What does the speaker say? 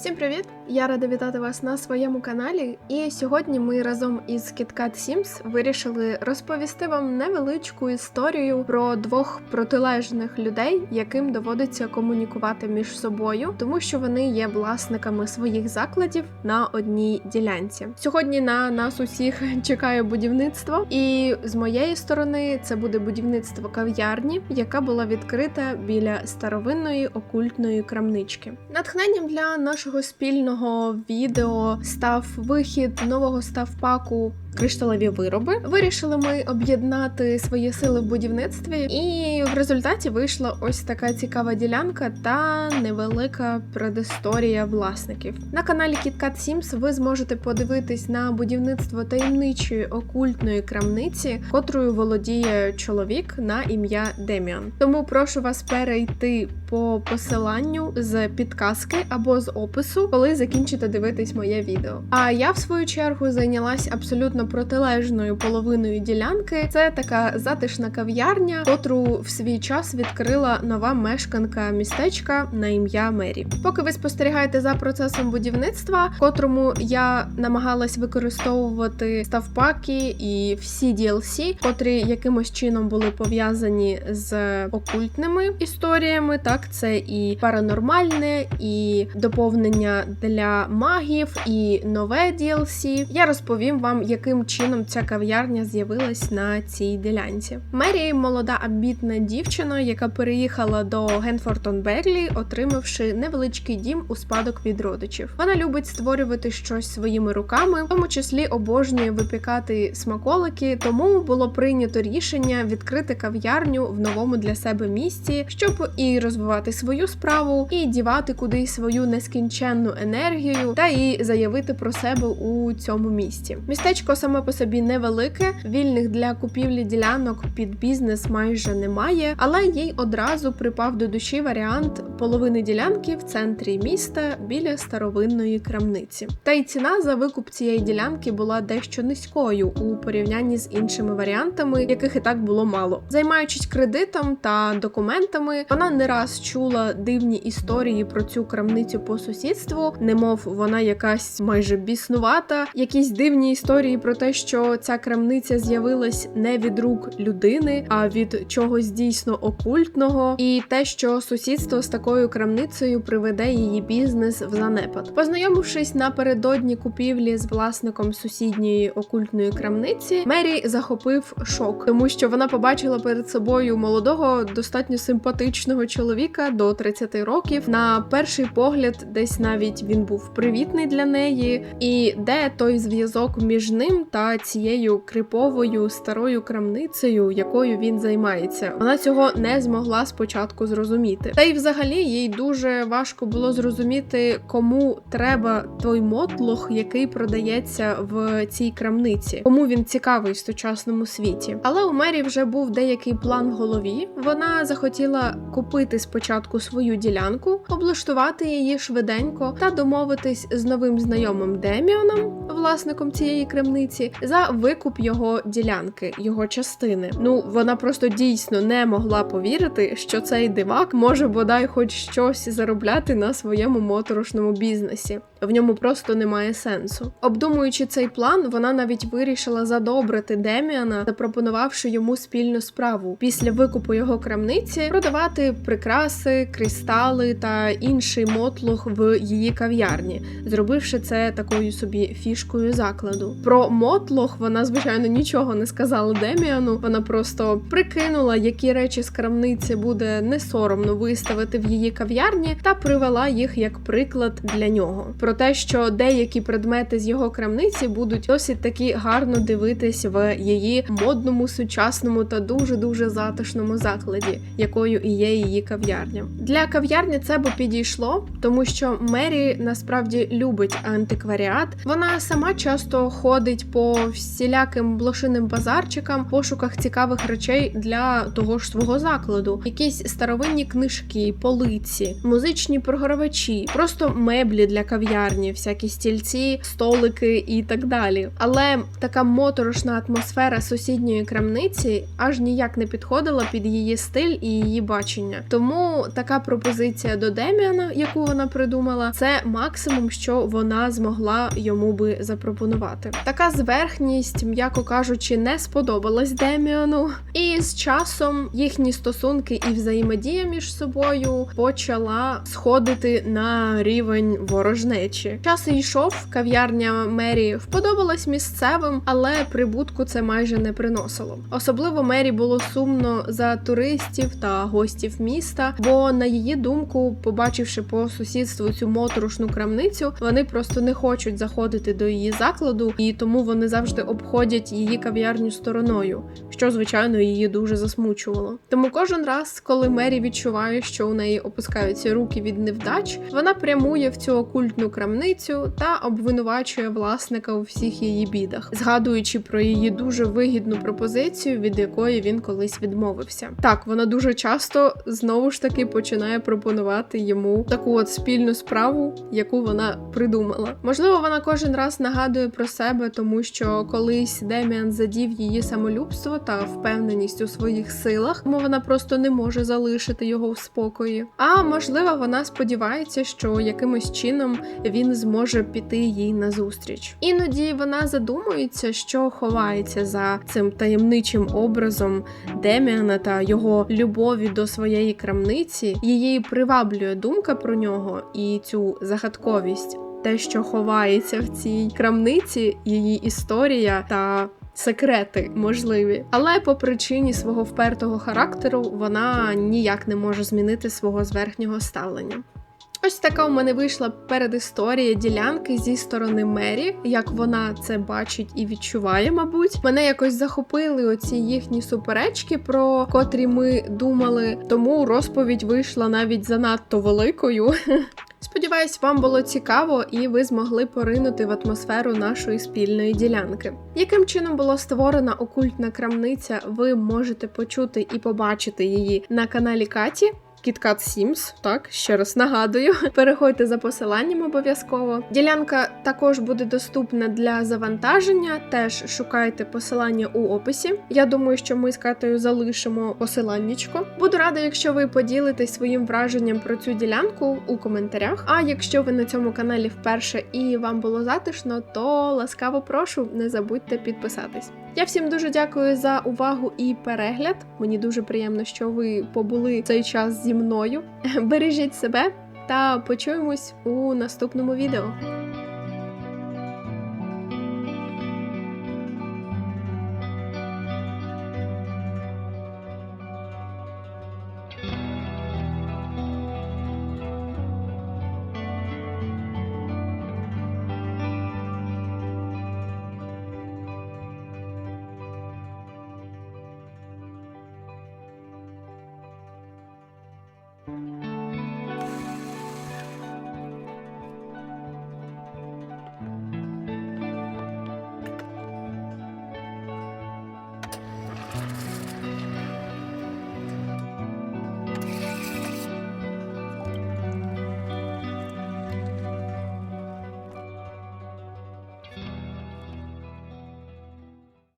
Всім привіт! Я рада вітати вас на своєму каналі. І сьогодні ми разом із KitKat Sims вирішили розповісти вам невеличку історію про двох протилежних людей, яким доводиться комунікувати між собою, тому що вони є власниками своїх закладів на одній ділянці. Сьогодні на нас усіх чекає будівництво, і з моєї сторони це буде будівництво кав'ярні, яка була відкрита біля старовинної окультної крамнички. Натхненням для нашого спільного відео став вихід нового ставпаку кришталеві вироби. Вирішили ми об'єднати свої сили в будівництві, і в результаті вийшла ось така цікава ділянка та невелика предісторія власників. На каналі KitKat Sims ви зможете подивитись на будівництво таємничої окультної крамниці, котрою володіє чоловік на ім'я Деміан. Тому прошу вас перейти по посиланню з підказки або з опису, коли закінчите дивитись моє відео. А я в свою чергу зайнялась абсолютно протилежною половиною ділянки. Це така затишна кав'ярня, котру в свій час відкрила нова мешканка містечка на ім'я Мері. Поки ви спостерігаєте за процесом будівництва, котрому я намагалась використовувати ставпаки і всі DLC, котрі якимось чином були пов'язані з окультними історіями. Так, це і паранормальне, і доповнення для магів, і нове DLC. Я розповім вам, яким чином ця кав'ярня з'явилась на цій ділянці. Мері молода амбітна дівчина, яка переїхала до Генфортон Берлі, отримавши невеличкий дім у спадок від родичів. Вона любить створювати щось своїми руками, в тому числі обожнює випікати смаколики. Тому було прийнято рішення відкрити кав'ярню в новому для себе місці, щоб і розвивати свою справу, і дівати кудись свою нескінченну енергію, та і заявити про себе у цьому місті. Містечко саме по собі невелике, вільних для купівлі ділянок під бізнес майже немає, але їй одразу припав до душі варіант половини ділянки в центрі міста біля старовинної крамниці. Та й ціна за викуп цієї ділянки була дещо низькою у порівнянні з іншими варіантами, яких і так було мало. Займаючись кредитом та документами, вона не раз чула дивні історії про цю крамницю по сусідству, немов вона якась майже біснувата, якісь дивні історії про те, що ця крамниця з'явилась не від рук людини, а від чогось дійсно окультного, і те, що сусідство з такою крамницею приведе її бізнес в занепад. Познайомившись напередодні купівлі з власником сусідньої окультної крамниці, Мері захопив шок, тому що вона побачила перед собою молодого, достатньо симпатичного чоловіка до 30 років. На перший погляд, десь навіть він був привітний для неї, і де той зв'язок між ним та цією криповою старою крамницею, якою він займається. Вона цього не змогла спочатку зрозуміти. Та й взагалі їй дуже важко було зрозуміти, кому треба той мотлох, який продається в цій крамниці, кому він цікавий в сучасному світі. Але у Мері вже був деякий план в голові. Вона захотіла купити спочатку свою ділянку, облаштувати її швиденько та домовитись з новим знайомим Деміоном, власником цієї крамниці, за викуп його ділянки, його частини. Ну вона просто дійсно не могла повірити, що цей дивак може бодай хоч щось заробляти на своєму моторошному бізнесі. В ньому просто немає сенсу. Обдумуючи цей план, вона навіть вирішила задобрити Деміана, запропонувавши йому спільну справу після викупу його крамниці продавати прикраси, кристали та інший мотлох в її кав'ярні, зробивши це такою собі фішкою закладу. Про мотлох вона звичайно нічого не сказала Деміану. Вона просто прикинула, які речі з крамниці буде не соромно виставити в її кав'ярні, та привела їх як приклад для нього. Про те, що деякі предмети з його крамниці будуть досить таки гарно дивитись в її модному, сучасному та дуже дуже затишному закладі, якою і є її кав'ярня. Для кав'ярні це би підійшло, тому що Мері насправді любить антикваріат. Вона сама часто ходить по всіляким блошиним базарчикам, пошуках цікавих речей для того ж свого закладу, якісь старовинні книжки, полиці, музичні програвачі, просто меблі для кав'ярні. Кав'ярні, всякі стільці, столики і так далі. Але така моторошна атмосфера сусідньої крамниці аж ніяк не підходила під її стиль і її бачення. Тому така пропозиція до Деміана, яку вона придумала, це максимум, що вона змогла йому би запропонувати. Така зверхність, м'яко кажучи, не сподобалась Деміану, і з часом їхні стосунки і взаємодія між собою почала сходити на рівень ворожнечі. Час йшов, кав'ярня Мері вподобалась місцевим, але прибутку це майже не приносило. Особливо Мері було сумно за туристів та гостів міста, бо на її думку, побачивши по сусідству цю моторошну крамницю, вони просто не хочуть заходити до її закладу, і тому вони завжди обходять її кав'ярню стороною, що звичайно її дуже засмучувало. Тому кожен раз, коли Мері відчуває, що у неї опускаються руки від невдач, вона прямує в цю окультну крамницю та обвинувачує власника у всіх її бідах, згадуючи про її дуже вигідну пропозицію, від якої він колись відмовився. Так, вона дуже часто знову ж таки починає пропонувати йому таку от спільну справу, яку вона придумала. Можливо, вона кожен раз нагадує про себе, тому що колись Деміан задів її самолюбство та впевненість у своїх силах, тому вона просто не може залишити його в спокої. А можливо, вона сподівається, що якимось чином він зможе піти їй назустріч. Іноді вона задумується, що ховається за цим таємничим образом Деміана та його любові до своєї крамниці. Її приваблює думка про нього і цю загадковість. Те, що ховається в цій крамниці, її історія та секрети можливі. Але по причині свого впертого характеру вона ніяк не може змінити свого зверхнього ставлення. Ось така у мене вийшла передісторія ділянки зі сторони Мері, як вона це бачить і відчуває, мабуть. Мене якось захопили оці їхні суперечки, про котрі ми думали, тому розповідь вийшла навіть занадто великою. Сподіваюсь, вам було цікаво і ви змогли поринути в атмосферу нашої спільної ділянки. Яким чином була створена окультна крамниця, ви можете почути і побачити її на каналі Каті. KitKat Sims, так ще раз нагадую. Переходьте за посиланням обов'язково. Ділянка також буде доступна для завантаження. Теж шукайте посилання у описі. Я думаю, що ми з Катою залишимо посиланнячко. Буду рада, якщо ви поділитесь своїм враженням про цю ділянку у коментарях. А якщо ви на цьому каналі вперше і вам було затишно, то ласкаво прошу, не забудьте підписатись. Я всім дуже дякую за увагу і перегляд. Мені дуже приємно, що ви побули цей час зі мною. Бережіть себе та почуємось у наступному відео.